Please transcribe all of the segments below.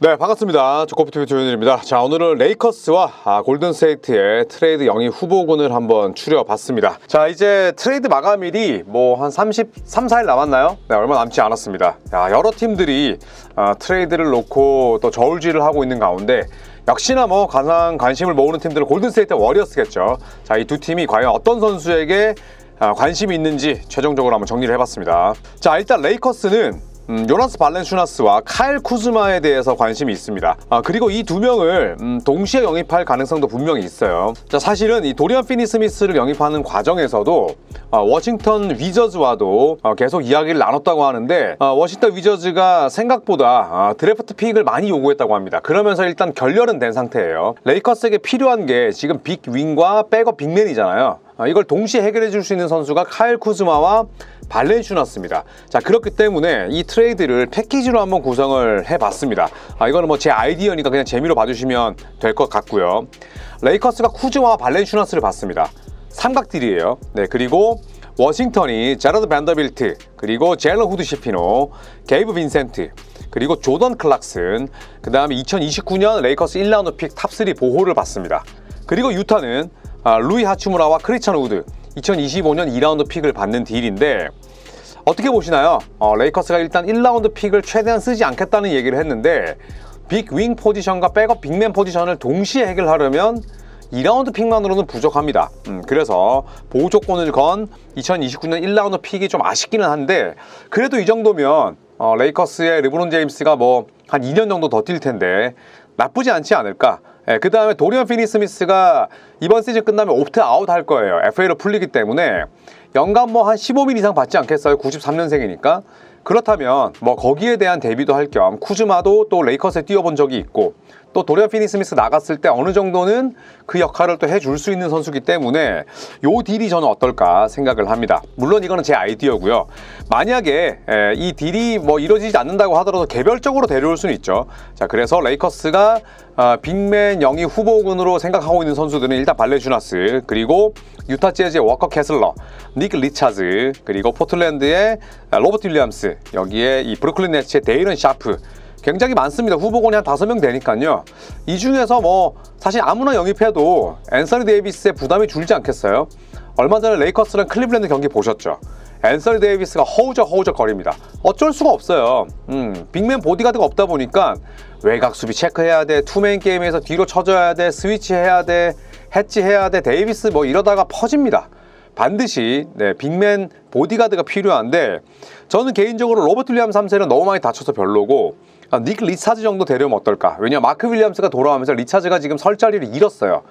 네, 반갑습니다. 조코피TV 조현일입니다. 자, 오늘은 레이커스와 아, 골든스테이트의 트레이드 영입 후보군을 한번 추려봤습니다. 자, 이제 트레이드 마감일이 뭐 한 33, 4일 남았나요? 네, 얼마 남지 않았습니다. 야, 여러 팀들이 아, 트레이드를 놓고 또 저울질을 하고 있는 가운데 역시나 뭐 가장 관심을 모으는 팀들은 골든스테이트 워리어스겠죠. 자, 이 두 팀이 과연 어떤 선수에게 아, 관심이 있는지 최종적으로 한번 정리를 해봤습니다. 자, 일단 레이커스는 음, 요나스 발렌슈나스와 카일 쿠즈마에 대해서 관심이 있습니다. 아, 그리고 이 두 명을 음, 동시에 영입할 가능성도 분명히 있어요. 자, 사실은 이 도리안 피니 스미스를 영입하는 과정에서도 아, 워싱턴 위저즈와도 아, 계속 이야기를 나눴다고 하는데 아, 워싱턴 위저즈가 생각보다 아, 드래프트 픽을 많이 요구했다고 합니다. 그러면서 일단 결렬은 된 상태예요. 레이커스에게 필요한 게 지금 빅 윙과 백업 빅맨이잖아요. 아, 이걸 동시에 해결해 줄 수 있는 선수가 카일 쿠즈마와 발렌슈나스입니다. 자 그렇기 때문에 이 트레이드를 패키지로 한번 구성을 해봤습니다. 아 이거는 뭐 제 아이디어니까 그냥 재미로 봐주시면 될 것 같고요. 레이커스가 쿠즈마와 발렌슈나스를 봤습니다. 삼각딜이에요. 네 그리고 워싱턴이 제러드 밴더빌트 그리고 제일런 후드 시피노 게이브 빈센트 그리고 조던 클락슨 그 다음에 2029년 레이커스 1라운드 픽 탑3 보호를 받습니다. 그리고 유타는 아, 루이 하츠무라와 크리스찬 우드 2025년 2라운드 픽을 받는 딜인데 어떻게 보시나요? 어, 레이커스가 일단 1라운드 픽을 최대한 쓰지 않겠다는 얘기를 했는데 빅윙 포지션과 백업 빅맨 포지션을 동시에 해결하려면 2라운드 픽만으로는 부족합니다. 음, 그래서 보호 조건을 건 2029년 1라운드 픽이 좀 아쉽기는 한데 그래도 이 정도면 어, 레이커스의 르브론 제임스가 뭐 한 2년 정도 더 뛸 텐데 나쁘지 않지 않을까? 예, 그 다음에 도리언 피니 스미스가 이번 시즌 끝나면 옵트 아웃 할 거예요. FA로 풀리기 때문에 연간 뭐 한 15일 이상 받지 않겠어요? 93년생이니까. 그렇다면 뭐 거기에 대한 대비도 할 겸 쿠즈마도 또 레이커스에 뛰어본 적이 있고 또 도리안 피니 스미스 나갔을 때 어느 정도는 그 역할을 또 해줄 수 있는 선수기 때문에 요 딜이 저는 어떨까 생각을 합니다. 물론 이거는 제 아이디어고요. 만약에 에, 이 딜이 뭐 이루어지지 않는다고 하더라도 개별적으로 데려올 수는 있죠. 자 그래서 레이커스가 아, 빅맨 영입 후보군으로 생각하고 있는 선수들은 일단 발레 주나스 그리고 유타 재즈의 워커 캐슬러, 닉 리차즈 그리고 포틀랜드의 아, 로버트 윌리엄스 여기에 이 브루클린 네츠의 데이런 샤프 굉장히 많습니다. 후보군이 한 다섯 명 되니까요. 이 중에서 뭐 사실 아무나 영입해도 앤서니 데이비스의 부담이 줄지 않겠어요? 얼마 전에 레이커스랑 클리블랜드 경기 보셨죠? 앤서니 데이비스가 허우적 허우적 거립니다. 어쩔 수가 없어요. 음, 빅맨 보디가드가 없다 보니까 외곽 수비 체크해야 돼, 투맨 게임에서 뒤로 쳐줘야 돼, 스위치 해야 돼, 해치 해야 돼, 데이비스 뭐 이러다가 퍼집니다. 반드시 네, 빅맨 보디가드가 필요한데 저는 개인적으로 로버트 윌리엄 3세는 너무 많이 다쳐서 별로고 아, 닉 리차즈 정도 데려오면 어떨까? 왜냐 마크 윌리엄스가 돌아오면서 리차즈가 지금 설 자리를 잃었어요.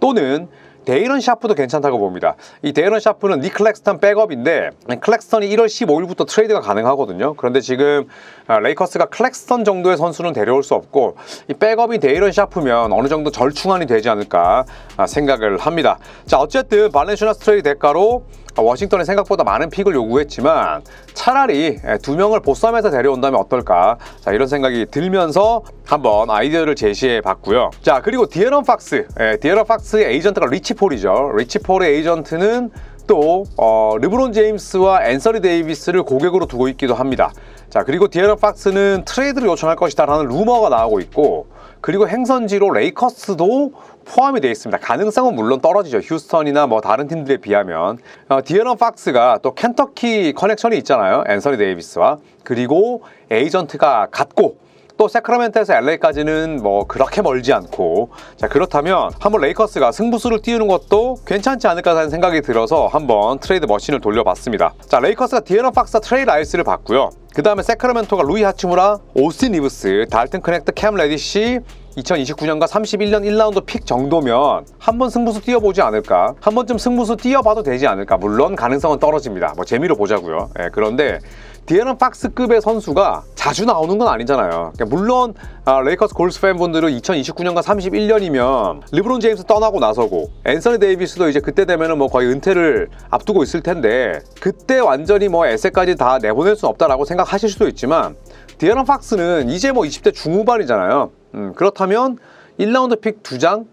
또는 데이런 샤프도 괜찮다고 봅니다. 이 데이런 샤프는 닉 클렉스턴 백업인데 클렉스턴이 1월 15일부터 트레이드가 가능하거든요. 그런데 지금 아, 레이커스가 클렉스턴 정도의 선수는 데려올 수 없고 이 백업이 데이런 샤프면 어느 정도 절충안이 되지 않을까 아, 생각을 합니다. 자 어쨌든 발렌슈나스 트레이드 대가로 워싱턴이 생각보다 많은 픽을 요구했지만 차라리 두 명을 보쌈에서 데려온다면 어떨까? 자 이런 생각이 들면서 한번 아이디어를 제시해 봤고요. 자 그리고 디에런 팍스. 예, 디에런 팍스의 에이전트가 리치 폴이죠. 리치 폴의 에이전트는 또 어, 르브론 제임스와 앤서리 데이비스를 고객으로 두고 있기도 합니다. 자 그리고 디에런 팍스는 트레이드를 요청할 것이다라는 루머가 나오고 있고 그리고 행선지로 레이커스도 포함이 되어 있습니다. 가능성은 물론 떨어지죠. 휴스턴이나 뭐 다른 팀들에 비하면 어, 디에런 팍스가 또 켄터키 커넥션이 있잖아요. 앤서니 데이비스와 그리고 에이전트가 같고 또 세크라멘트에서 LA까지는 뭐 그렇게 멀지 않고 자 그렇다면 한번 레이커스가 승부수를 띄우는 것도 괜찮지 않을까 하는 생각이 들어서 한번 트레이드 머신을 돌려봤습니다. 자 레이커스가 디에런 팍스와 트레이 라이스를 봤고요. 그 다음에 세크라멘토가 루이 하츠무라, 오스틴 리브스, 달튼 커넥트, 캠 레디시 2029년과 31년 1라운드 픽 정도면 한 번 승부수 뛰어보지 않을까? 한 번쯤 승부수 뛰어봐도 되지 않을까? 물론 가능성은 떨어집니다. 뭐 재미로 보자고요. 예, 그런데 디에런 팍스급의 선수가 자주 나오는 건 아니잖아요. 그러니까 물론 아, 레이커스 골스 팬분들은 2029년과 31년이면 리브론 제임스 떠나고 나서고 앤서니 데이비스도 이제 그때 되면은 뭐 거의 은퇴를 앞두고 있을 텐데 그때 완전히 뭐 에세까지 다 내보낼 수는 없다라고 생각하실 수도 있지만 디에런 팍스는 이제 뭐 20대 중후반이잖아요. 음, 그렇다면 1라운드 픽 2장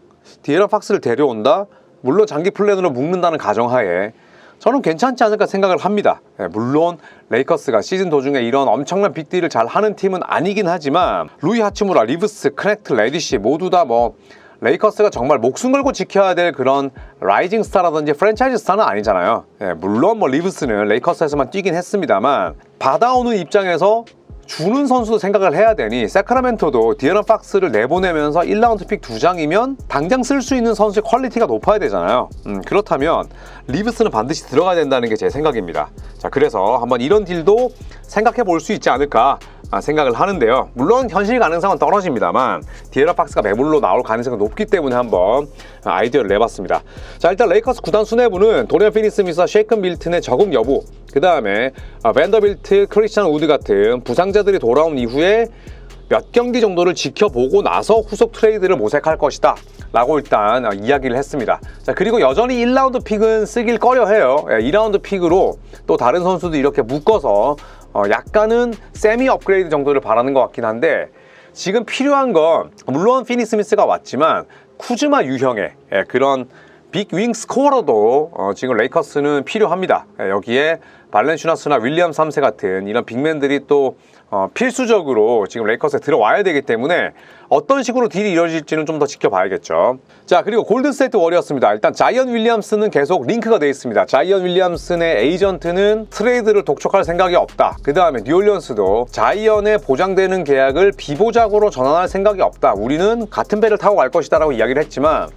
디에런 팍스를 데려온다. 물론 장기 플랜으로 묶는다는 가정하에 저는 괜찮지 않을까 생각을 합니다. 예, 물론 레이커스가 시즌 도중에 이런 엄청난 빅딜을 잘 하는 팀은 아니긴 하지만 루이 하치무라, 리브스, 크넥트, 레디시 모두 다 뭐 레이커스가 정말 목숨 걸고 지켜야 될 그런 라이징 스타라든지 프랜차이즈 스타는 아니잖아요. 예, 물론 뭐 리브스는 레이커스에서만 뛰긴 했습니다만 받아오는 입장에서 주는 선수도 생각을 해야 되니 세크라멘토도 디에런 박스를 내보내면서 1라운드 픽 두 장이면 당장 쓸 수 있는 선수의 퀄리티가 높아야 되잖아요. 음, 그렇다면 리브스는 반드시 들어가야 된다는 게 제 생각입니다. 자, 그래서 한번 이런 딜도 생각해 볼 수 있지 않을까 아, 생각을 하는데요. 물론 현실 가능성은 떨어집니다만 디에런 박스가 매물로 나올 가능성이 높기 때문에 한번 아이디어를 내봤습니다. 자, 일단 레이커스 구단 수뇌부는 도리안 피니스미스, 쉐이큰 밀튼의 적응 여부, 그 다음에 벤더빌트, 크리스찬 우드 같은 부상자들이 돌아온 이후에 몇 경기 정도를 지켜보고 나서 후속 트레이드를 모색할 것이다. 라고 일단 어, 이야기를 했습니다. 자, 그리고 여전히 1라운드 픽은 쓰길 꺼려 해요. 2라운드 픽으로 또 다른 선수도 이렇게 묶어서 어, 약간은 세미 업그레이드 정도를 바라는 것 같긴 한데 지금 필요한 건 물론 피니 스미스가 왔지만 쿠즈마 유형의 예, 그런 빅윙 스코어로도 어, 지금 레이커스는 필요합니다. 예, 여기에 발렌슈나스나 윌리엄 3세 같은 이런 빅맨들이 또 어, 필수적으로 지금 레이커스에 들어와야 되기 때문에 어떤 식으로 딜이 이루어질지는 좀 더 지켜봐야겠죠. 자 그리고 골든스테이트 워리어스입니다. 일단 자이언 윌리엄스는 계속 링크가 되어 있습니다. 자이언 윌리엄슨의 에이전트는 트레이드를 독촉할 생각이 없다. 그 다음에 뉴올리언스도 자이언에 보장되는 계약을 비보장으로 전환할 생각이 없다. 우리는 같은 배를 타고 갈 것이다 라고 이야기를 했지만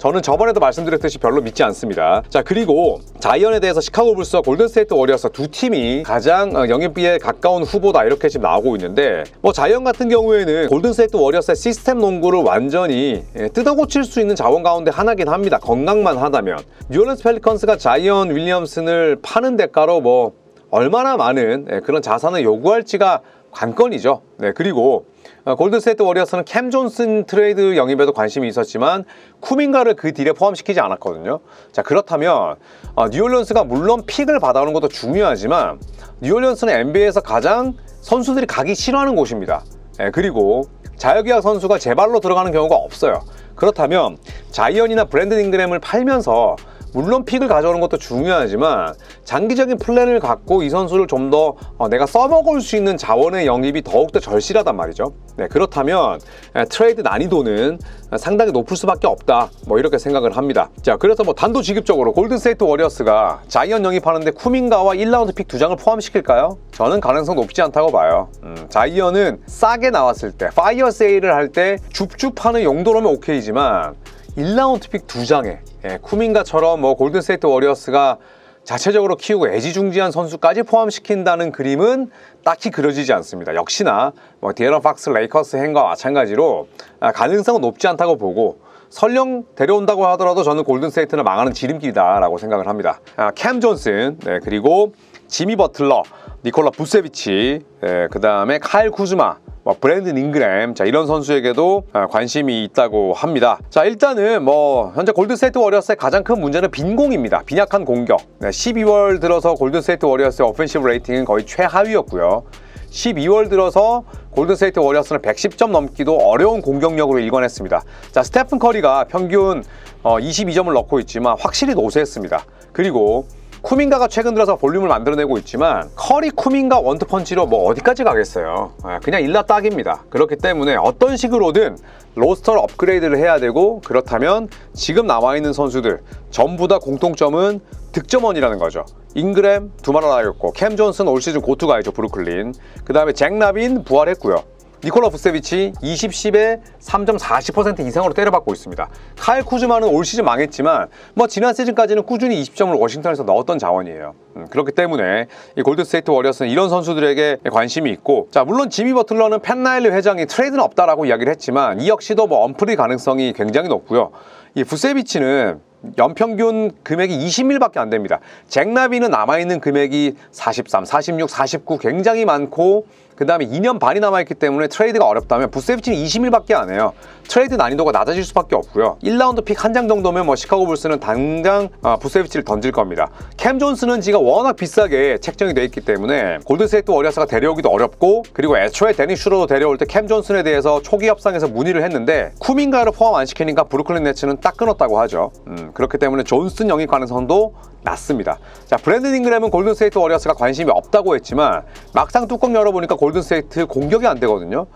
저는 저번에도 말씀드렸듯이 별로 믿지 않습니다. 자 그리고 자이언에 대해서 시카고 불스와 골든스테이트 워리어스 두 팀이 가장 어, 영입비에 가까운 후보다 이렇게 지금 나오고 있는데 뭐 자이언 같은 경우에는 골든스테이트 워리어스의 시스템 농구를 완전히 예, 뜯어고칠 수 있는 자원 가운데 하나긴 합니다. 건강만 하다면 뉴올리언스 펠리컨스가 자이언 윌리엄슨을 파는 대가로 뭐 얼마나 많은 예, 그런 자산을 요구할지가 관건이죠. 네, 그리고 어, 골든스테이트 워리어스는 캠 존슨 트레이드 영입에도 관심이 있었지만 쿠민가를 그 딜에 포함시키지 않았거든요. 자 그렇다면 어, 뉴올리언스가 물론 픽을 받아오는 것도 중요하지만 뉴올리언스는 NBA에서 가장 선수들이 가기 싫어하는 곳입니다. 예, 그리고 자유계약 선수가 제발로 들어가는 경우가 없어요. 그렇다면 자이언이나 브랜든 잉그램을 팔면서 물론 픽을 가져오는 것도 중요하지만 장기적인 플랜을 갖고 이 선수를 좀더 어, 내가 써먹을 수 있는 자원의 영입이 더욱더 절실하단 말이죠. 네, 그렇다면 에, 트레이드 난이도는 상당히 높을 수밖에 없다. 뭐 이렇게 생각을 합니다. 자, 그래서 뭐 단도직입적으로 골든스테이트 워리어스가 자이언 영입하는데 쿠민가와 1라운드 픽 두 장을 포함시킬까요? 저는 가능성 높지 않다고 봐요. 음, 자이언은 싸게 나왔을 때 파이어 세일을 할 때 줍줍하는 용도로면 오케이지만 1라운드 픽 두 장에 예, 쿠민가처럼 뭐 골든스테이트 워리어스가 자체적으로 키우고 애지중지한 선수까지 포함시킨다는 그림은 딱히 그려지지 않습니다. 역시나 뭐 디에런 박스 레이커스 행과 마찬가지로 아, 가능성은 높지 않다고 보고 설령 데려온다고 하더라도 저는 골든스테이트는 망하는 지름길이다라고 생각을 합니다. 아, 캠 존슨 네, 그리고 지미 버틀러, 니콜라 부세비치, 네, 그 다음에 카일 쿠즈마, 뭐 브랜든 잉그램 자 이런 선수에게도 아, 관심이 있다고 합니다. 자 일단은 뭐 현재 골든스테이트 워리어스의 가장 큰 문제는 빈공입니다. 빈약한 공격. 네, 12월 들어서 골든스테이트 워리어스의 오펜시브 레이팅은 거의 최하위였고요. 12월 들어서 골든스테이트 워리어스는 110점 넘기도 어려운 공격력으로 일관했습니다. 자 스테픈 커리가 평균 어, 22점을 넣고 있지만 확실히 노쇠했습니다. 그리고 쿠민가가 최근 들어서 볼륨을 만들어내고 있지만 커리 쿠민가 원투펀치로 뭐 어디까지 가겠어요? 아, 그냥 일라 딱입니다. 그렇기 때문에 어떤 식으로든 로스터를 업그레이드를 해야 되고 그렇다면 지금 남아 있는 선수들 전부 다 공통점은 득점원이라는 거죠. 잉그램 두마라 나였고 캠 존슨 올 시즌 고투가이죠 브루클린. 그 다음에 잭 나빈 부활했고요 니콜라 부세비치 20, 10에 3점 40% 이상으로 때려받고 있습니다. 카일 쿠즈마는 올 시즌 망했지만 뭐 지난 시즌까지는 꾸준히 20점을 워싱턴에서 넣었던 자원이에요. 음, 그렇기 때문에 이 골드스테이트 워리어스는 이런 선수들에게 관심이 있고 자 물론 지미 버틀러는 팬나일리 회장이 트레이드는 없다라고 이야기를 했지만 이 역시도 뭐 언프리 가능성이 굉장히 높고요. 이 부세비치는 연평균 금액이 20밀밖에 안 됩니다. 잭나비는 남아있는 금액이 43, 46, 49 굉장히 많고 그 다음에 2년 반이 남아있기 때문에 트레이드가 어렵다면 부세비치는 20일밖에 안 해요. 트레이드 난이도가 낮아질 수밖에 없고요. 1라운드 픽 한 장 정도면 뭐 시카고 불스는 당장 아, 부세비치를 던질 겁니다. 캠 존스는 지가 워낙 비싸게 책정이 돼 있기 때문에 골드스테이트 워리어스가 데려오기도 어렵고 그리고 애초에 데니 슈로도 데려올 때 캠 존슨에 대해서 초기 협상에서 문의를 했는데 쿠민가를 포함 안 시키니까 브루클린 네츠는 딱 끊었다고 하죠. 음, 그렇기 때문에 존슨 영입 가능성도 낮습니다. 자, 브랜든 잉그램은 골든스테이트 워리어스가 관심이 없다고 했지만 막상 뚜껑 열어보니까 골든스테이트 공격이 안 되거든요.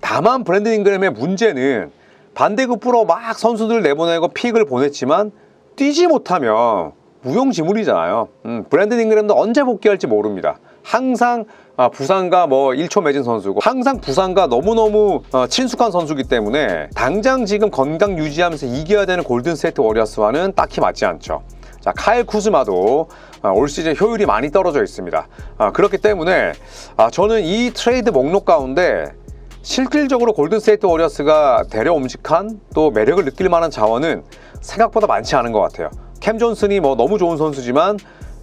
다만 브랜든 잉그램의 문제는 반대급부로 막 선수들 내보내고 픽을 보냈지만 뛰지 못하면 무용지물이잖아요. 음, 브랜든 잉그램도 언제 복귀할지 모릅니다. 항상 아, 부상과 뭐 1초 맺은 선수고 항상 부상과 너무너무 어, 친숙한 선수기 때문에 당장 지금 건강 유지하면서 이겨야 되는 골든스테이트 워리어스와는 딱히 맞지 않죠. 자, 카일 쿠즈마도 아, 올 시즌 효율이 많이 떨어져 있습니다. 아, 그렇기 때문에 아, 저는 이 트레이드 목록 가운데 실질적으로 골든스테이트 워리어스가 데려옴직한 또 매력을 느낄 만한 자원은 생각보다 많지 않은 것 같아요. 캠 존슨이 뭐 너무 좋은 선수지만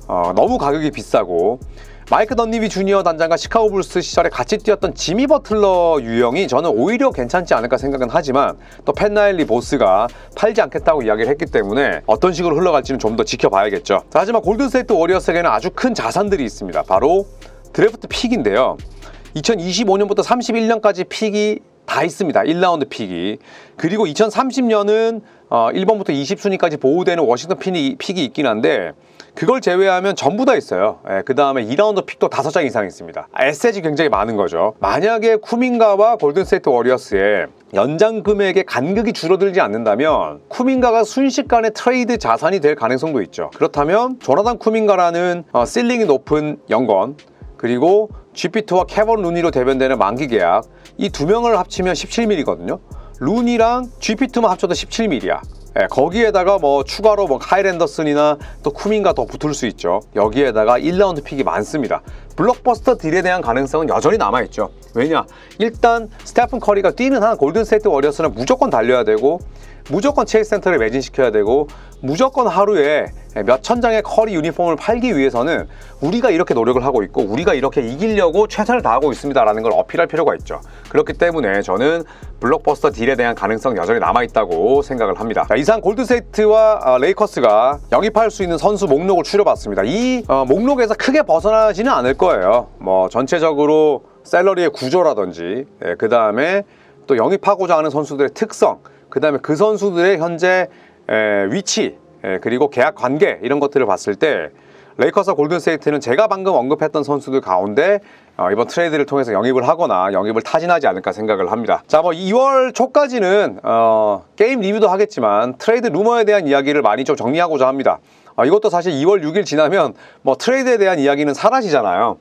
어, 너무 가격이 비싸고 마이크 던니비 주니어 단장과 시카고 불스 시절에 같이 뛰었던 지미 버틀러 유형이 저는 오히려 괜찮지 않을까 생각은 하지만 또 펜나일리 보스가 팔지 않겠다고 이야기를 했기 때문에 어떤 식으로 흘러갈지는 좀 더 지켜봐야겠죠. 자, 하지만 골든스테이트 워리어스에게는 아주 큰 자산들이 있습니다. 바로 드래프트 픽인데요. 2025년부터 31년까지 픽이 다 있습니다. 1라운드 픽이. 그리고 2030년은 어, 1번부터 20순위까지 보호되는 워싱턴 픽이, 픽이 있긴 한데 그걸 제외하면 전부 다 있어요. 그 다음에 2라운드 픽도 5장 이상 있습니다. 에셋이 굉장히 많은 거죠. 만약에 쿠민가와 골든스테이트 워리어스의 연장 금액의 간극이 줄어들지 않는다면 쿠민가가 순식간에 트레이드 자산이 될 가능성도 있죠. 그렇다면 조나단 쿠민가라는 어, 실링이 높은 연건 그리고 GP2와 캐번 루니로 대변되는 만기 계약 이 두 명을 합치면 17mm거든요. 루니랑 GP2만 합쳐도 17mm야. 예, 거기에다가 뭐 추가로 뭐 카일 앤더슨이나 또 쿠민가 더 붙을 수 있죠. 여기에다가 1라운드 픽이 많습니다. 블록버스터 딜에 대한 가능성은 여전히 남아있죠. 왜냐? 일단 스테픈 커리가 뛰는 한 골든스테이트 워리어스는 무조건 달려야 되고 무조건 체이스 센터를 매진시켜야 되고 무조건 하루에 몇천 장의 커리 유니폼을 팔기 위해서는 우리가 이렇게 노력을 하고 있고 우리가 이렇게 이기려고 최선을 다하고 있습니다라는 걸 어필할 필요가 있죠. 그렇기 때문에 저는 블록버스터 딜에 대한 가능성 여전히 남아있다고 생각을 합니다. 자, 이상 골드세이트와 어, 레이커스가 영입할 수 있는 선수 목록을 추려봤습니다. 이 어, 목록에서 크게 벗어나지는 않을 거예요. 뭐 전체적으로 셀러리의 구조라든지 그 다음에 또 영입하고자 하는 선수들의 특성 그 다음에 그 선수들의 현재 에, 위치 에, 그리고 계약 관계 이런 것들을 봤을 때 레이커스와 골든스테이트는 제가 방금 언급했던 선수들 가운데 어, 이번 트레이드를 통해서 영입을 하거나 영입을 타진하지 않을까 생각을 합니다. 자, 뭐 2월 초까지는 어, 게임 리뷰도 하겠지만 트레이드 루머에 대한 이야기를 많이 좀 정리하고자 합니다. 어, 이것도 사실 2월 6일 지나면 뭐 트레이드에 대한 이야기는 사라지잖아요.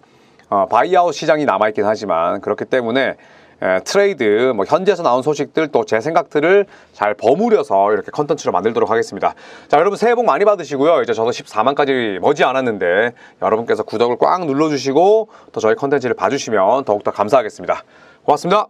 어, 바이아웃 시장이 남아있긴 하지만 그렇기 때문에 에, 트레이드, 뭐 현지에서 나온 소식들 또 제 생각들을 잘 버무려서 이렇게 컨텐츠로 만들도록 하겠습니다. 자, 여러분 새해 복 많이 받으시고요. 이제 저도 14만까지 머지 않았는데 여러분께서 구독을 꽉 눌러주시고 또 저희 컨텐츠를 봐주시면 더욱더 감사하겠습니다. 고맙습니다.